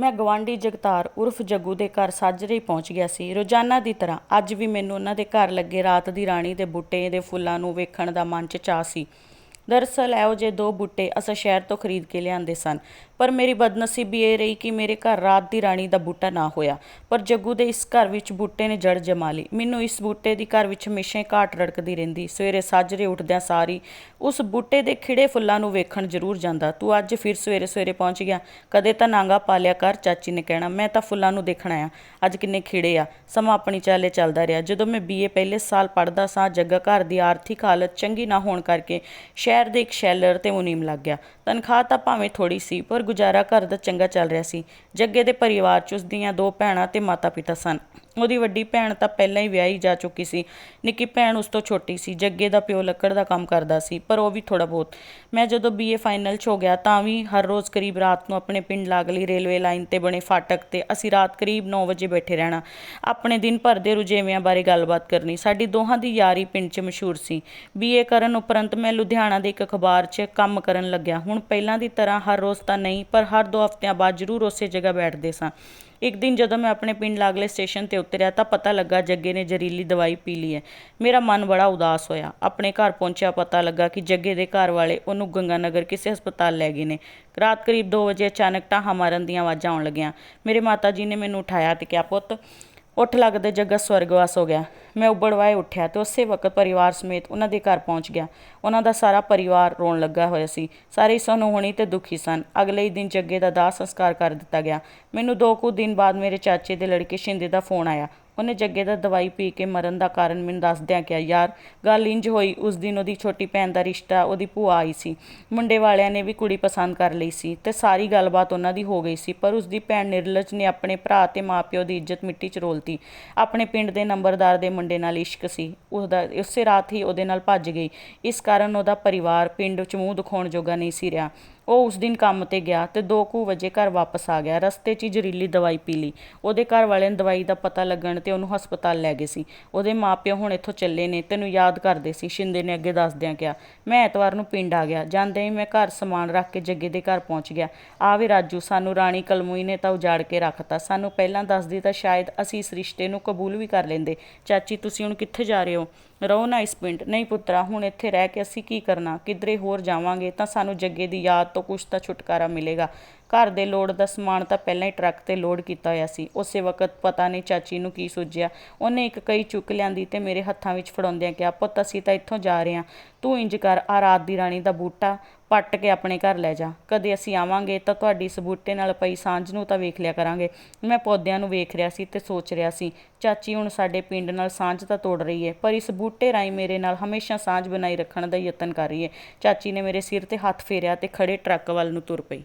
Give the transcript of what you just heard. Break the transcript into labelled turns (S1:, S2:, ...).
S1: ਮੈਂ ਗਵਾਂਢੀ ਜਗਤਾਰ ਉਰਫ ਜੱਗੂ ਦੇ ਘਰ ਸਾਜਰੇ ਹੀ ਪਹੁੰਚ ਗਿਆ ਸੀ। ਰੋਜ਼ਾਨਾ ਦੀ ਤਰ੍ਹਾਂ ਅੱਜ ਵੀ ਮੈਨੂੰ ਉਹਨਾਂ ਦੇ ਘਰ ਲੱਗੇ ਰਾਤ ਦੀ ਰਾਣੀ ਦੇ ਬੂਟੇ ਦੇ ਫੁੱਲਾਂ ਨੂੰ ਵੇਖਣ ਦਾ ਮਨ 'ਚ ਚਾਅ ਸੀ। ਦਰਅਸਲ ਇਹੋ ਜਿਹੇ ਦੋ ਬੂਟੇ ਅਸਾਂ ਸ਼ਹਿਰ ਤੋਂ ਖਰੀਦ ਕੇ ਲਿਆਂਦੇ ਸਨ। ਪਰ ਮੇਰੀ ਬਦਨਸੀਬੀ ਇਹ ਰਹੀ ਕਿ ਮੇਰੇ ਘਰ ਰਾਤ ਦੀ ਰਾਣੀ ਦਾ ਬੂਟਾ ਨਾ ਹੋਇਆ। ਪਰ ਜੱਗੂ ਦੇ ਇਸ ਘਰ ਵਿੱਚ ਬੂਟੇ ਨੇ ਜੜ ਜਮਾ ਲਈ। ਮੈਨੂੰ ਇਸ ਬੂਟੇ ਦੀ ਘਰ ਵਿੱਚ ਹਮੇਸ਼ਾ ਹੀ ਘਾਟ ਰੜਕਦੀ ਰਹਿੰਦੀ। ਸਵੇਰੇ ਸਾਜਰੇ ਉੱਠਦਿਆਂ ਸਾਰੀ ਉਸ ਬੂਟੇ ਦੇ ਖਿੜੇ ਫੁੱਲਾਂ ਨੂੰ ਵੇਖਣ ਜ਼ਰੂਰ ਜਾਂਦਾ। ਤੂੰ ਅੱਜ ਫਿਰ ਸਵੇਰੇ ਸਵੇਰੇ ਪਹੁੰਚ ਗਿਆ। ਕਦੇ ਤਾਂ ਨਾਂਗਾ ਪਾਲਿਆ ਕਰ, ਚਾਚੀ ਨੇ ਕਹਿਣਾ। ਮੈਂ ਤਾਂ ਫੁੱਲਾਂ ਨੂੰ ਦੇਖਣ ਆਇਆ। ਅੱਜ ਕਿੰਨੇ ਖਿੜੇ ਆ। ਸਮਾਂ ਆਪਣੀ ਚਾਲੇ ਚੱਲਦਾ ਰਿਹਾ। ਜਦੋਂ ਮੈਂ ਬੀਏ ਪਹਿਲੇ ਸਾਲ ਪੜ੍ਹਦਾ ਸਾਂ, ਜੱਗਾ ਘਰ ਦੀ ਆਰਥਿਕ ਹਾਲਤ ਚੰਗੀ ਨਾ ਹੋਣ ਕਰਕੇ ਸ਼ਹਿਰ ਸ਼ਹਿਰ ਦੇ ਇੱਕ ਸ਼ੈਲਰ ਤੇ ਮੁਨੀਮ ਲੱਗ ਗਿਆ। ਤਨਖਾਹ ਤਾਂ ਭਾਵੇਂ ਥੋੜੀ ਸੀ, ਪਰ ਗੁਜ਼ਾਰਾ ਘਰ ਦਾ ਚੰਗਾ ਚੱਲ ਰਿਹਾ ਸੀ। ਜੱਗੇ ਦੇ ਪਰਿਵਾਰ 'ਚ ਉਸ ਦੀਆਂ ਦੋ ਭੈਣਾਂ ਤੇ ਮਾਤਾ-ਪਿਤਾ ਸਨ। ਉਹਦੀ ਵੱਡੀ ਭੈਣ ਤਾਂ ਪਹਿਲਾਂ ਹੀ ਵਿਆਹੀ ਜਾ ਚੁੱਕੀ ਸੀ। ਨਿੱਕੀ ਭੈਣ ਉਸ ਤੋਂ ਛੋਟੀ ਸੀ, ਜੱਗੇ ਦਾ ਪਿਓ ਲੱਕੜ ਦਾ ਕੰਮ ਕਰਦਾ ਸੀ, ਪਰ ਉਹ ਵੀ ਥੋੜਾ ਬਹੁਤ। ਮੈਂ ਜਦੋਂ ਬੀਏ ਫਾਈਨਲ 'ਚ ਹੋ ਗਿਆ ਤਾਂ ਵੀ ਹਰ ਰੋਜ਼ ਕਰੀਬ ਰਾਤ ਨੂੰ ਆਪਣੇ ਪਿੰਡ ਲਾਗਲੀ ਰੇਲਵੇ ਲਾਈਨ ਤੇ ਬਣੇ ਫਾਟਕ ਤੇ ਅਸੀਂ ਰਾਤ ਕਰੀਬ 9 ਵਜੇ ਬੈਠੇ ਰਹਿਣਾ। ਆਪਣੇ ਦਿਨ ਭਰ ਦੇ ਰੁਝੇਵਿਆਂ ਬਾਰੇ ਗੱਲਬਾਤ ਕਰਨੀ। ਸਾਡੀ ਦੋਹਾਂ ਦੀ ਯਾਰੀ ਪਿੰਡ 'ਚ ਮਸ਼ਹੂਰ ਸੀ। ਬੀਏ ਕਰਨ ਉਪਰੰਤ ਮੈਂ ਲੁਧਿਆਣਾ ਦੇ ਇੱਕ ਅਖਬਾਰ 'ਚ ਕੰਮ ਕਰਨ ਲੱਗਿਆ। ਹੁਣ ਪਹਿਲਾਂ ਦੀ ਤਰ੍ਹਾਂ ਹਰ ਰੋਜ਼ ਤਾਂ ਨਹੀਂ, ਪਰ ਹਰ ਦੋ ਹਫ਼ਤਿਆਂ ਬਾਅਦ ਜ਼ਰੂਰ ਉਸੇ ਜਗ੍ਹਾ ਬੈਠਦੇ ਸਾਂ। ਇੱਕ ਦਿਨ ਜਦੋਂ ਮੈਂ ਆਪਣੇ ਪਿੰਡ ਲਾਗਲੇ ਸਟੇਸ਼ਨ ਤੇ ਉਤਰਿਆ ਤਾਂ ਪਤਾ ਲੱਗਾ ਜੱਗੇ ਨੇ ਜ਼ਹਿਰੀਲੀ ਦਵਾਈ ਪੀ ਲਈ ਹੈ। ਮੇਰਾ ਮਨ ਬੜਾ ਉਦਾਸ ਹੋਇਆ। ਆਪਣੇ ਘਰ ਪਹੁੰਚਿਆ ਪਤਾ ਲੱਗਾ ਕਿ ਜੱਗੇ ਦੇ ਘਰ ਵਾਲੇ ਉਹਨੂੰ ਗੰਗਾਨਗਰ ਕਿਸੇ ਹਸਪਤਾਲ ਲੈ ਗਏ ਨੇ। ਰਾਤ ਕਰੀਬ 2 ਵਜੇ ਅਚਾਨਕ ਟਾਹਾਂ ਮਾਰਨ ਦੀਆਂ ਆਵਾਜ਼ਾਂ ਆਉਣ ਲੱਗੀਆਂ। ਮੇਰੇ ਮਾਤਾ ਜੀ ਨੇ ਮੈਨੂੰ ਉਠਾਇਆ ਤੇ ਕਿਹਾ, ਪੁੱਤ ਉੱਠ ਲੱਗਦੇ ਜੱਗਾ ਸਵਰਗਵਾਸ ਹੋ ਗਿਆ। ਮੈਂ ਉਬੜਵਾਏ ਉੱਠਿਆ ਤੇ ਉਸੇ ਵਕਤ ਪਰਿਵਾਰ ਸਮੇਤ ਉਹਨਾਂ ਦੇ ਘਰ ਪਹੁੰਚ ਗਿਆ। ਉਹਨਾਂ ਦਾ ਸਾਰਾ ਪਰਿਵਾਰ ਰੋਣ ਲੱਗਾ ਹੋਇਆ ਸੀ। ਸਾਰੇ ਸਾਨੂੰ ਹੋਣੀ ਤੇ ਦੁਖੀ ਸਨ। ਅਗਲੇ ਹੀ ਦਿਨ ਜੱਗੇ ਦਾ ਦਾਹ ਸੰਸਕਾਰ ਕਰ ਦਿੱਤਾ ਗਿਆ। ਮੈਨੂੰ ਦੋ ਕੁ ਦਿਨ ਬਾਅਦ ਮੇਰੇ ਚਾਚੇ ਦੇ ਲੜਕੇ ਸ਼ਿੰਦੇ ਦਾ ਫੋਨ ਆਇਆ। ਉਹਨੇ ਜੱਗੇ ਦਾ ਦਵਾਈ ਪੀ ਕੇ ਮਰਨ ਦਾ ਕਾਰਨ ਮੈਨੂੰ ਦੱਸਦਿਆਂ ਕਿਹਾ, ਯਾਰ, ਗੱਲ ਇੰਜ ਹੋਈ, ਉਸ ਦਿਨ ਉਹਦੀ ਛੋਟੀ ਭੈਣ ਦਾ ਰਿਸ਼ਤਾ ਉਹਦੀ ਭੂਆ ਆਈ ਸੀ। ਮੁੰਡੇ ਵਾਲਿਆਂ ਨੇ ਵੀ ਕੁੜੀ ਪਸੰਦ ਕਰ ਲਈ ਸੀ ਤੇ ਸਾਰੀ ਗੱਲਬਾਤ ਉਹਨਾਂ ਦੀ ਹੋ ਗਈ ਸੀ, ਪਰ ਉਸ ਦੀ ਭੈਣ ਨਿਰਲਜ ਨੇ ਆਪਣੇ ਭਰਾ ਤੇ ਮਾਪਿਓ ਦੀ ਇੱਜ਼ਤ ਮਿੱਟੀ 'ਚ ਰੋਲਤੀ। ਆਪਣੇ ਪਿੰਡ ਦੇ ਨੰਬਰਦਾਰ ਦੇ ਮੁੰਡੇ ਨਾਲ ਇਸ਼ਕ ਸੀ। ਉਹਦਾ, ਉਸੇ ਰਾਤ ਹੀ ਉਹਦੇ ਨਾਲ ਭੱਜ ਗਈ। ਇਸ ਕਾਰਨ ਉਹਦਾ ਪਰਿਵਾਰ ਪਿੰਡ 'ਚ ਮੂੰਹ ਦਿਖਾਉਣ ਜੋਗਾ ਨਹੀਂ ਸੀ ਰਿਹਾ। ਉਹ ਉਸ ਦਿਨ ਕੰਮ ਤੇ ਗਿਆ ਤੇ 2 ਕੁ ਵਜੇ ਘਰ ਵਾਪਸ ਆ ਗਿਆ। ਰਸਤੇ 'ਚ ਹੀ ਜ਼ਹਿਰੀਲੀ ਦਵਾਈ ਪੀ ਲਈ। ਉਹਦੇ ਘਰ ਵਾਲਿਆਂ ਨੇ ਦਵਾਈ ਦਾ ਪਤਾ ਲੱਗਣ ਤੇ ਉਹਨੂੰ ਹਸਪਤਾਲ ਲੈ ਗਏ ਸੀ। ਉਹਦੇ ਮਾਪਿਓ ਹੁਣ ਇੱਥੋਂ ਚੱਲੇ ਨੇ, ਤੈਨੂੰ ਯਾਦ ਕਰਦੇ ਸੀ, ਸ਼ਿੰਦੇ ਨੇ ਅੱਗੇ ਦੱਸਦਿਆਂ ਕਿਹਾ, ਮੈਂ ਐਤਵਾਰ ਨੂੰ ਪਿੰਡ ਆ ਗਿਆ ਜਾਂਦੇ ਹੀ ਮੈਂ ਘਰ ਸਮਾਨ ਰੱਖ ਕੇ ਜੱਗੇ ਦੇ ਘਰ ਪਹੁੰਚ ਗਿਆ। ਆ ਵੀ ਰਾਜੂ, ਸਾਨੂੰ ਰਾਣੀ ਕਲਮੂਈ ਨੇ ਤਾਂ ਉਜਾੜ ਕੇ ਰੱਖਤਾ। ਸਾਨੂੰ ਪਹਿਲਾਂ ਦੱਸਦੀ ਤਾਂ ਸ਼ਾਇਦ ਅਸੀਂ ਇਸ ਰਿਸ਼ਤੇ ਨੂੰ ਕਬੂਲ ਵੀ ਕਰ ਲੈਂਦੇ। ਚਾਚੀ, ਤੁਸੀਂ ਹੁਣ ਕਿੱਥੇ ਜਾ ਰਹੇ ਹੋ? ਰਹੋ ਨਾ ਇਸ ਪਿੰਡ। ਨਹੀਂ ਪੁੱਤਰਾ, ਹੁਣ ਇੱਥੇ ਰਹਿ ਕੇ ਅਸੀਂ ਕੀ ਕਰਨਾ? ਕਿਧਰੇ ਹੋਰ ਜਾਵਾਂਗੇ ਤਾਂ ਸਾਨੂੰ ਜੱਗੇ ਦੀ ਯਾਦ ਤੋਂ ਕੁਛ ਤਾਂ ਛੁਟਕਾਰਾ ਮਿਲੇਗਾ। ਘਰ ਦੇ ਲੋੜ ਦਾ ਸਮਾਨ ਤਾਂ ਪਹਿਲਾਂ ਹੀ ਟਰੱਕ ਤੇ ਲੋਡ ਕੀਤਾ ਹੋਇਆ ਸੀ। ਉਸੇ ਵਕਤ ਪਤਾ ਨਹੀਂ ਚਾਚੀ ਨੂੰ ਕੀ ਸੁੱਝਿਆ ਉਹਨੇ ਇੱਕ ਕਈ ਚੁੱਕ ਲਿਆਂਦੀ ਤੇ ਮੇਰੇ ਹੱਥਾਂ ਵਿੱਚ ਫੜਾਉਂਦਿਆਂ ਕਿਹਾ, ਪੁੱਤ, ਅਸੀਂ ਤਾਂ ਇੱਥੋਂ ਜਾ ਰਹੇ ਹਾਂ। ਤੂੰ ਇੰਜ ਕਰ, ਆ ਰਾਤ ਦੀ ਰਾਣੀ ਦਾ ਬੂਟਾ ਪੱਟ ਕੇ ਆਪਣੇ ਘਰ ਲੈ ਜਾ। ਕਦੇ ਅਸੀਂ ਆਵਾਂਗੇ ਤਾਂ ਤੁਹਾਡੀ ਇਸ ਬੂਟੇ ਨਾਲ ਪਈ ਸਾਂਝ ਨੂੰ ਤਾਂ ਵੇਖ ਲਿਆ ਕਰਾਂਗੇ। ਮੈਂ ਪੌਦਿਆਂ ਨੂੰ ਵੇਖ ਰਿਹਾ ਸੀ ਤੇ ਸੋਚ ਰਿਹਾ ਸੀ, ਚਾਚੀ ਹੁਣ ਸਾਡੇ ਪਿੰਡ ਨਾਲ ਸਾਂਝ ਤਾਂ ਤੋੜ ਰਹੀ ਹੈ, ਪਰ ਇਸ ਬੂਟੇ ਰਾਹੀਂ ਮੇਰੇ ਨਾਲ ਹਮੇਸ਼ਾ ਸਾਂਝ ਬਣਾਈ ਰੱਖਣ ਦਾ ਯਤਨ ਕਰ ਰਹੀ ਹੈ। ਚਾਚੀ ਨੇ ਮੇਰੇ ਸਿਰ ਤੇ ਹੱਥ ਫੇਰਿਆ ਤੇ ਖੜੇ ਟਰੱਕ ਵੱਲ ਨੂੰ ਤੁਰ ਪਈ।